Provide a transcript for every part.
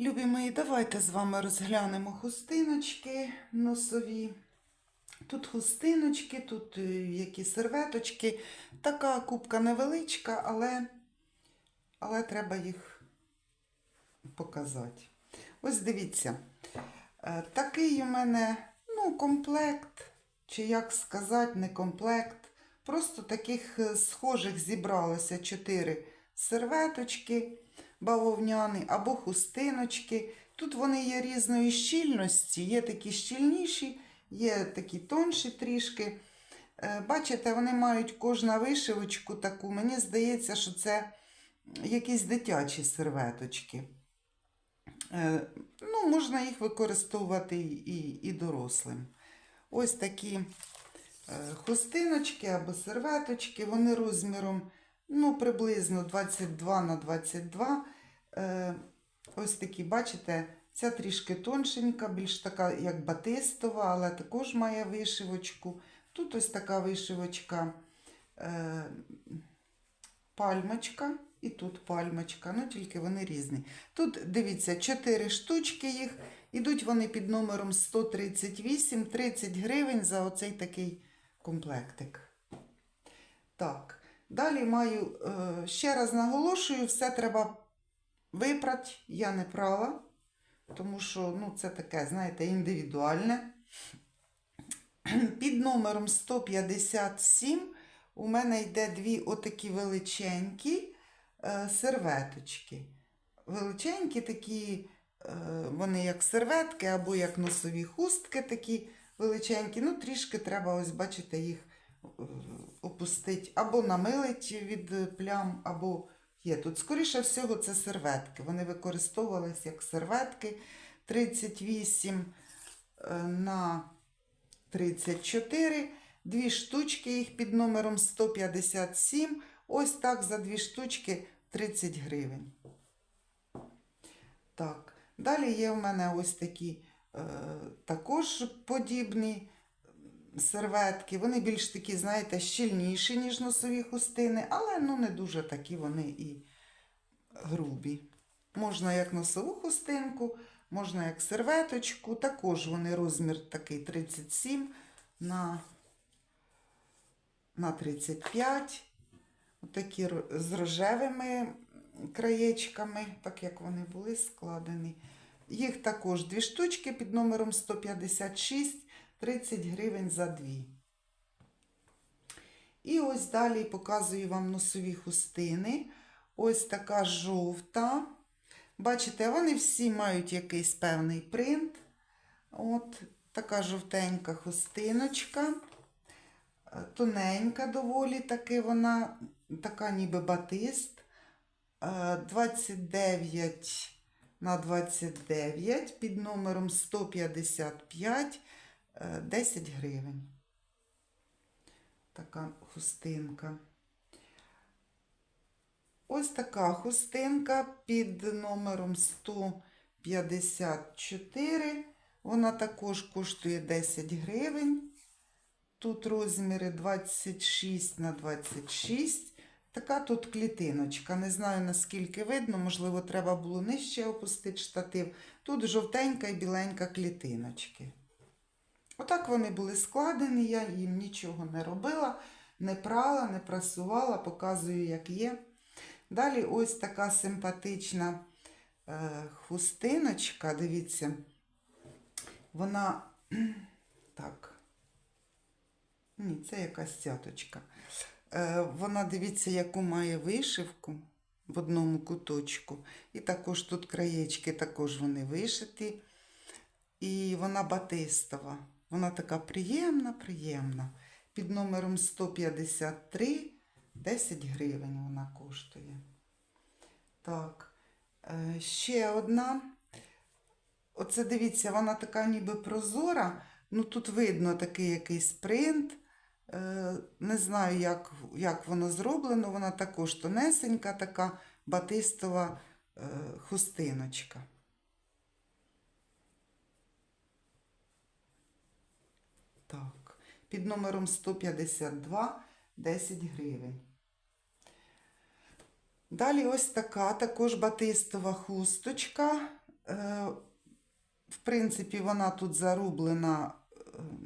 Любі мої, давайте з вами розглянемо хустиночки носові. Тут хустиночки, тут е, які серветочки. Така кубка невеличка, але, але треба їх показати. Ось дивіться. Е, Такий у мене ну, комплект, чи як сказати, не комплект. Просто таких е, схожих зібралося чотири серветочки бавовняні або хустиночки. Тут вони є різної щільності, є такі щільніші, є такі тонші трішки. Е, Бачите, вони мають кожна вишивочку таку. Мені здається, що це якісь дитячі серветочки. Е, Ну, можна їх використовувати і, і дорослим. Ось такі е, хустиночки або серветочки, вони розміром ну, приблизно 22 на 22. Е, Ось такі, бачите, ця трішки тоншенька, більш така, як батистова, але також має вишивочку. Тут ось така вишивочка, е, пальмочка. І тут пальмочка, ну тільки вони різні. Тут, дивіться, 4 штучки їх. Ідуть вони під номером 138, 30 гривень за оцей такий комплектик. Так, далі маю, е, ще раз наголошую, все треба випрати. Я не прала, тому що ну, це таке, знаєте, індивідуальне. Під номером 157 у мене йде дві отакі величенькі е, серветочки. Величенькі такі, е, вони як серветки або як носові хустки такі величенькі. Ну, трішки треба, ось бачите, їх е, опустити або намилити від плям, або є тут. Скоріше всього, це серветки. Вони використовувалися як серветки 38 е, на 34. Дві штучки їх під номером 157. Ось так за дві штучки 30 гривень. Так, далі є в мене ось такі е, також подібні серветки. Вони більш такі, знаєте, щільніші, ніж носові хустини, але ну, не дуже такі вони і грубі. Можна як носову хустинку, можна як серветочку. Також вони розмір такий 37 на, на 35. Отакі з рожевими краєчками, так як вони були складені. Їх також дві штучки під номером 156, 30 гривень за дві. І ось далі показую вам носові хустини. Ось така жовта. Бачите, вони всі мають якийсь певний принт. От така жовтенька хустиночка. Е, Тоненька доволі таки вона, така ніби батист. Е, 29 на 29 під номером 155 е, 10 гривень. Така хустинка. Ось така хустинка під номером 154. Вона також коштує 10 гривень. Тут розміри 26 на 26. Така тут клітиночка. Не знаю наскільки видно, можливо, треба було нижче опустити штатив. Тут жовтенька і біленька клітиночки. Отак вони були складені, я їм нічого не робила, не прала, не прасувала, показую, як є. Далі ось така симпатична е, хустиночка, дивіться, вона так. Ні, це якась цяточка. Е, вона, дивіться, яку має вишивку в одному куточку. І також тут краєчки, також вони вишиті. І вона батистова. Вона така приємна, приємна. Під номером 153 10 гривень вона коштує. Так, е, ще одна. Оце дивіться, вона така ніби прозора. Ну тут видно такий якийсь принт. Е, Не знаю, як, як воно зроблено. Вона також тонесенька, така батистова е, хустиночка. Так, під номером 152 10 гривень. Далі ось така також батистова хусточка Е, в принципі, вона тут зарублена, е,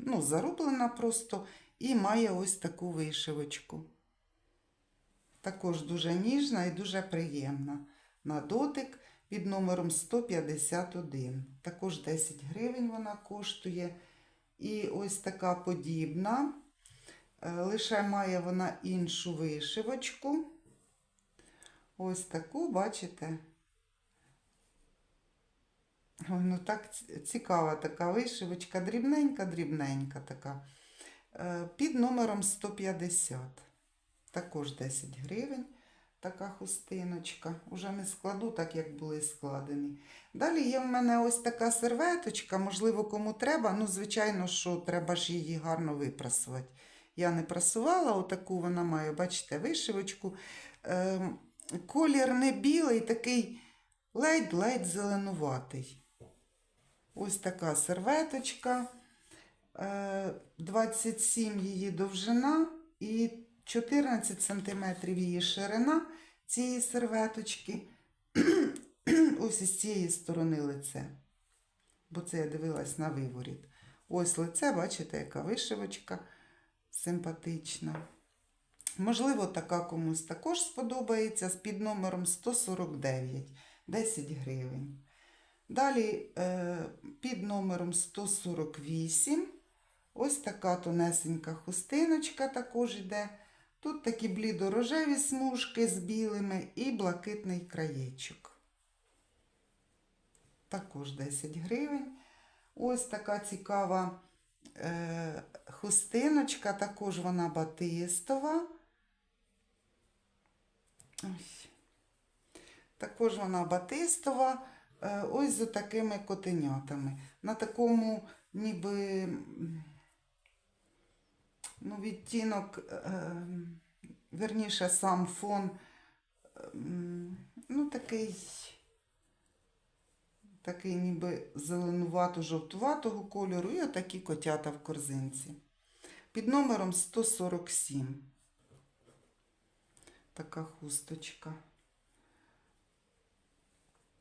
ну, зарублена просто, і має ось таку вишивочку. Також дуже ніжна і дуже приємна. На дотик під номером 151. Також 10 гривень вона коштує. І ось така подібна. Е, Лише має вона іншу вишивочку. Ось таку, бачите? Ой, ну так цікава така вишивочка, дрібненька, дрібненька така. Е, Під номером 150. Також 10 гривень. Така хустиночка. Уже не складу, так як були складені. Далі є в мене ось така серветочка, можливо, кому треба. Ну, звичайно, що треба ж її гарно випрасувати. Я не прасувала, отаку вона має, бачите, вишивочку. Ем, колір не білий, такий ледь-ледь зеленуватий. Ось така серветочка. Е, 27 її довжина і 14 см її ширина цієї серветочки. Ось із цієї сторони лице. Бо це я дивилась на виворіт. Ось лице, бачите, яка вишивочка симпатична. Можливо, така комусь також сподобається з під номером 149, 10 гривень. Далі е, під номером 148 ось така тонесенька хустиночка також йде. Тут такі блідорожеві смужки з білими і блакитний краєчок. Також 10 гривень. Ось така цікава е, хустиночка, також вона батистова. Ось. Також вона батистова. Е, ось з такими котенятами. На такому ніби ну, відтінок, е, верніше, сам фон, ем, ну, такий, такий ніби зеленувато-жовтуватого кольору, і отакі котята в корзинці. Під номером 147. Така хусточка.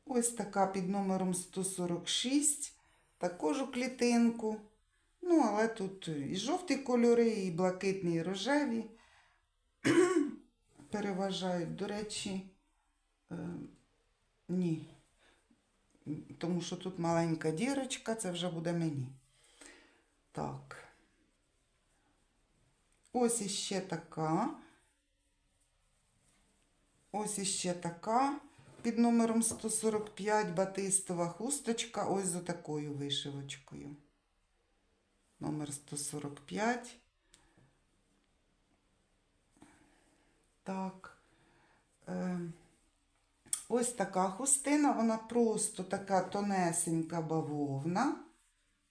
Ось така під номером 146. Також у клітинку. Ну, але тут і жовті кольори, і блакитні, і рожеві переважають. До речі, е, ні. Тому що тут маленька дірочка, це вже буде мені. Так. Ось іще така. Ось іще така. Під номером 145 батистова хусточка. Ось з такою вишивочкою. Номер 145. Так. Е, ось така хустина, вона просто така тонесенька бавовна.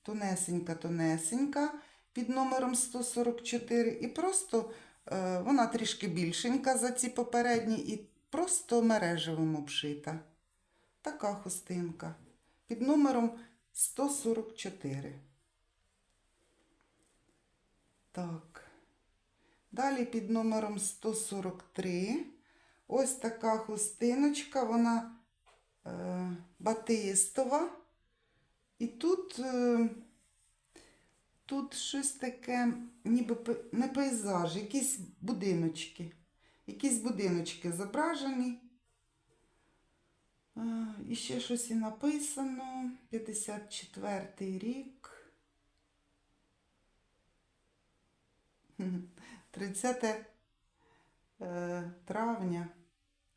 Тонесенька, тонесенька під номером 144. І просто е, вона трішки більшенька за ці попередні, і просто мережевим обшита. Така хустинка. Під номером 144. Так. Далі під номером 143. Ось така хустиночка, вона е, батистова. І тут, е, тут щось таке, ніби не пейзаж, якісь будиночки. Якісь будиночки зображені. Е, І ще щось і написано. 54 рік. 30 е, травня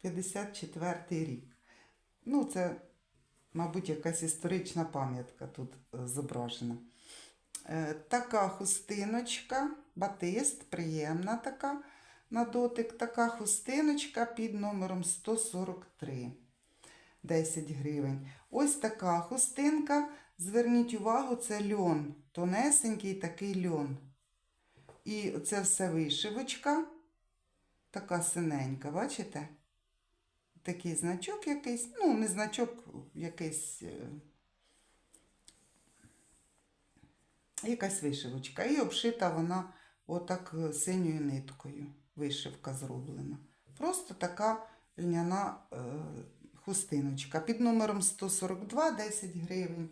54 рік. Ну, це, мабуть, якась історична пам'ятка тут е, зображена. Е, Така хустиночка, батист, приємна така на дотик. Така хустиночка під номером 143. 10 гривень. Ось така хустинка. Зверніть увагу, це льон. Тонесенький такий льон. І це все вишивочка. Така синенька, бачите? Такий значок якийсь, ну, не значок, якийсь. е, Якась вишивочка. І обшита вона отак е, синьою ниткою. Вишивка зроблена. Просто така льняна е, хустиночка. Під номером 142 10 гривень.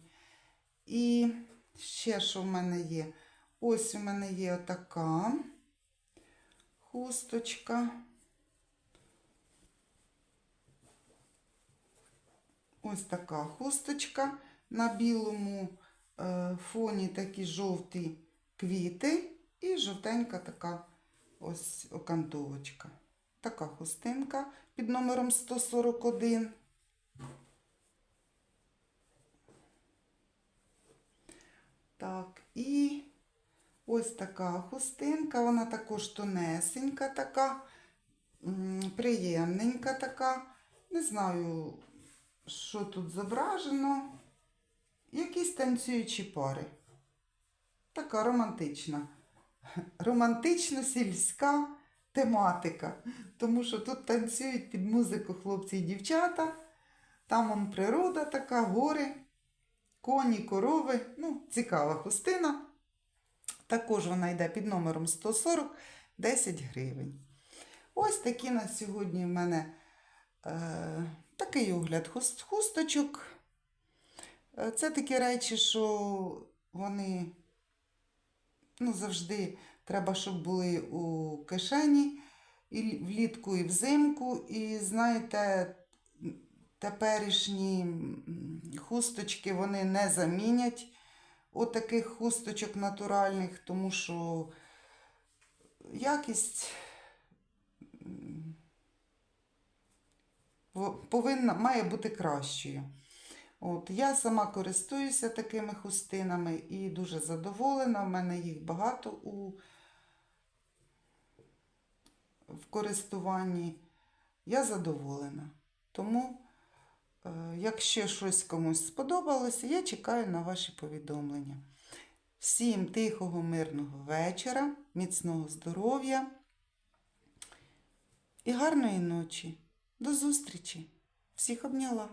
І ще що в мене є? Ось у мене є отака хусточка. Ось така хусточка. На білому е, фоні такі жовті квіти і жовтенька така ось окантовочка. Така хустинка під номером 141. Так, і ось така хустинка, вона також тонесенька така, приємненька така. Не знаю, що тут зображено. Якісь танцюючі пари. Така романтична. Романтично-сільська тематика. Тому що тут танцюють під музику хлопці і дівчата. Там природа така, гори, коні, корови. Ну, цікава хустина. Також вона йде під номером 140 10 гривень. Ось такі на сьогодні в мене е, такий огляд хус- хусточок. Е, Це такі речі, що вони ну, завжди треба, щоб були у кишені і влітку, і взимку. І знаєте, теперішні хусточки вони не замінять отаких хусточок натуральних, тому що якість повинна, має бути кращою. От, я сама користуюся такими хустинами і дуже задоволена. У мене їх багато у в користуванні. Я задоволена. Тому, якщо щось комусь сподобалося, я чекаю на ваші повідомлення. Всім тихого, мирного вечора, міцного здоров'я і гарної ночі. До зустрічі! Всіх обняла!